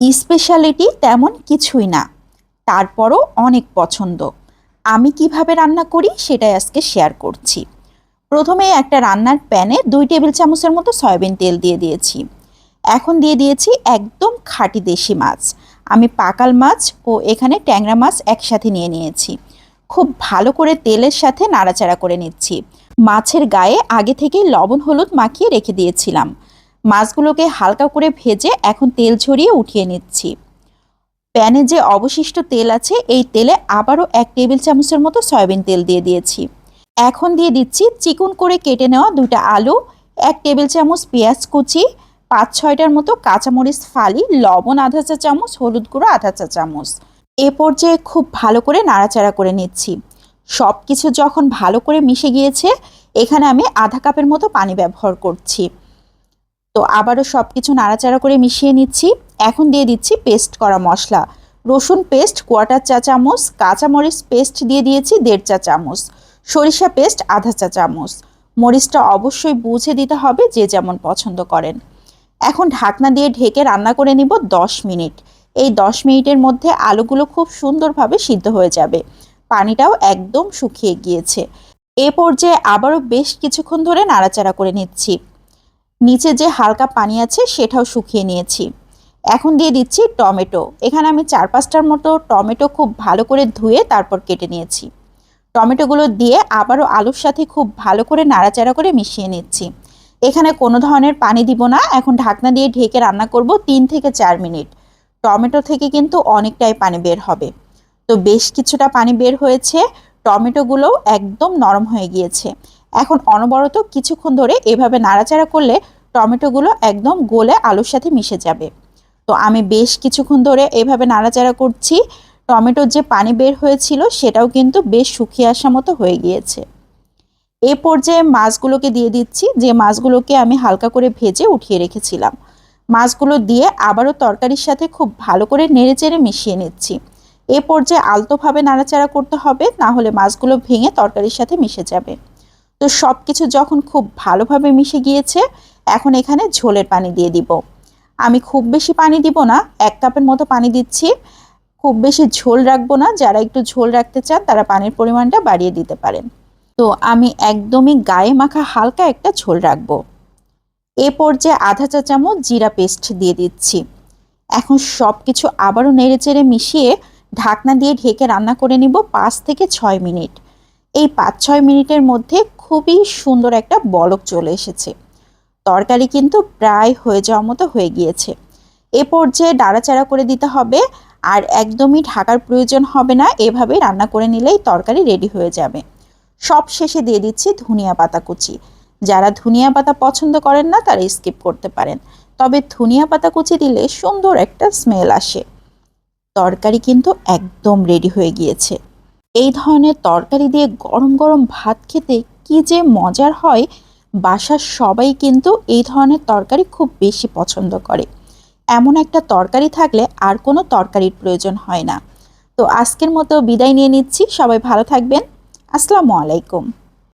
Speciality তেমন কিছুই না। তারপরও অনেক পছন্দ। আমি কীভাবে রান্না করি সেটাই আজকে শেয়ার করছি। প্রথমে একটা রান্নার প্যানে দুই টেবিল চামচের মতো সয়াবিন তেল দিয়ে দিয়েছি। এখন দিয়ে দিয়েছি একদম খাঁটি দেশি মাছ। আমি পাকাল মাছ ও এখানে ট্যাংরা মাছ একসাথে নিয়ে নিয়েছি। খুব ভালো করে তেলের সাথে নাড়াচাড়া করে নিচ্ছি। মাছের গায়ে আগে থেকেই লবণ, হলুদ মাখিয়ে রেখে দিয়েছিলাম। মাছগুলোকে হালকা করে ভেজে এখন তেল ঝরিয়ে উঠিয়ে নিচ্ছি। প্যানে যে অবশিষ্ট তেল আছে, এই তেলে আবারও এক টেবিল চামচের মতো সয়াবিন তেল দিয়ে দিয়েছি। এখন দিয়ে দিচ্ছি চিকন করে কেটে নেওয়া দুটা আলু, এক টেবিল চামচ পেঁয়াজ কুচি, পাঁচ ছয়টার মতো কাঁচামরিচ ফালি, লবণ আধা চা চামচ, হলুদ গুঁড়ো আধা চা চামচ। এ পর্যায়ে খুব ভালো করে নাড়াচাড়া করে নিচ্ছি। সব কিছু যখন ভালো করে মিশে গিয়েছে, এখানে আমি আধা কাপের মতো পানি ব্যবহার করছি। তো আবারও সব কিছু নাড়াচাড়া করে মিশিয়ে নিচ্ছি। এখন দিয়ে দিচ্ছি পেস্ট করা মশলা। রসুন পেস্ট, কোয়াটার চা চামচ কাঁচামরিচ পেস্ট দিয়ে দিয়েছি দেড় চা চামচ, সরিষা পেস্ট, আধা চা চামচ। মরিচটা অবশ্যই বুঝে দিতে হবে যে যেমন পছন্দ করেন। এখন ঢাকনা দিয়ে ঢেকে রান্না করে নিব দশ মিনিট। এই দশ মিনিটের মধ্যে আলুগুলো খুব সুন্দরভাবে সিদ্ধ হয়ে যাবে। পানিটাও একদম শুকিয়ে গিয়েছে। এ পর্যায়ে আবারও বেশ কিছুক্ষণ ধরে নাড়াচাড়া করে নিচ্ছি। নিচে যে হালকা পানি আছে সেটাও শুকিয়ে নিয়েছি। এখন দিয়ে দিচ্ছি টমেটো। এখানে আমি চার পাঁচটার মতো টমেটো খুব ভালো করে ধুয়ে তারপর কেটে নিয়েছি। টমেটোগুলো দিয়ে আবারও আলুর সাথে খুব ভালো করে নাড়াচাড়া করে মিশিয়ে নিচ্ছি। এখানে কোনো ধরনের পানি দিব না। এখন ঢাকনা দিয়ে ঢেকে রান্না করব তিন থেকে চার মিনিট। টমেটো থেকে কিন্তু অনেকটাই পানি বের হবে। তো বেশ কিছুটা পানি বের হয়েছে। টমেটোগুলোও একদম নরম হয়ে গিয়েছে। এখন অনবরত কিছুক্ষণ ধরে এভাবে নাড়াচাড়া করলে টমেটোগুলো একদম গোলে আলুর সাথে মিশে যাবে। তো আমি বেশ কিছুক্ষণ ধরে এভাবে নাড়াচাড়া করছি। টমেটোর যে পানি বের হয়েছিল সেটাও কিন্তু বেশ শুকিয়ে আসা মতো হয়ে গিয়েছে। এ পর্যায়ে মাছগুলোকে দিয়ে দিচ্ছি, যে মাছগুলোকে আমি হালকা করে ভেজে উঠিয়ে রেখেছিলাম। মাছগুলো দিয়ে আবারও তরকারির সাথে খুব ভালো করে নেড়েচেড়ে মিশিয়ে নিচ্ছি। এ পর্যায়ে আলতোভাবে নাড়াচাড়া করতে হবে, না হলে মাছগুলো ভেঙে তরকারির সাথে মিশে যাবে। তো সব কিছু যখন খুব ভালোভাবে মিশে গিয়েছে, এখন এখানে ঝোলের পানি দিয়ে দিব। আমি খুব বেশি পানি দিব না, এক কাপের মতো পানি দিচ্ছি। খুব বেশি ঝোল রাখব না, যারা একটু ঝোল রাখতে চান তারা পানির পরিমাণটা বাড়িয়ে দিতে পারেন। তো আমি একদমই গায়ে মাখা হালকা একটা ঝোল রাখব। এ পর্যায়ে আধা চা চামচ জিরা পেস্ট দিয়ে দিচ্ছি। এখন সব কিছু আবারও নেড়েচেড়ে মিশিয়ে ঢাকনা দিয়ে ঢেকে রান্না করে নিব পাঁচ থেকে ছয় মিনিট। এই পাঁচ ছয় মিনিটের মধ্যে খুবই সুন্দর একটা বলক চলে এসেছে। তরকারি কিন্তু প্রায় হয়ে যাওয়ার মতো হয়ে গিয়েছে। এ পর্যায়ে ডাড়াচাড়া করে দিতে হবে আর একদমই ঢাকার প্রয়োজন হবে না, এভাবে রান্না করে নিলেই তরকারি রেডি হয়ে যাবে। সব শেষে দিয়ে দিচ্ছি ধনিয়া পাতা কুচি। যারা ধনিয়া পাতা পছন্দ করেন না, তারা স্কিপ করতে পারেন। তবে ধনিয়া পাতা কুচি দিলে সুন্দর একটা স্মেল আসে। তরকারি কিন্তু একদম রেডি হয়ে গিয়েছে। এই ধরনের তরকারি দিয়ে গরম গরম ভাত খেতে কি যে মজার হয়, বাসার সবাই কিন্তু এই ধরনের তরকারি খুব বেশি পছন্দ করে। এমন একটা তরকারি থাকলে আর কোনো তরকারির প্রয়োজন হয় না। তো আজকের মতো বিদায় নিয়ে নিচ্ছি, সবাই ভালো থাকবেন। আসসালামু আলাইকুম।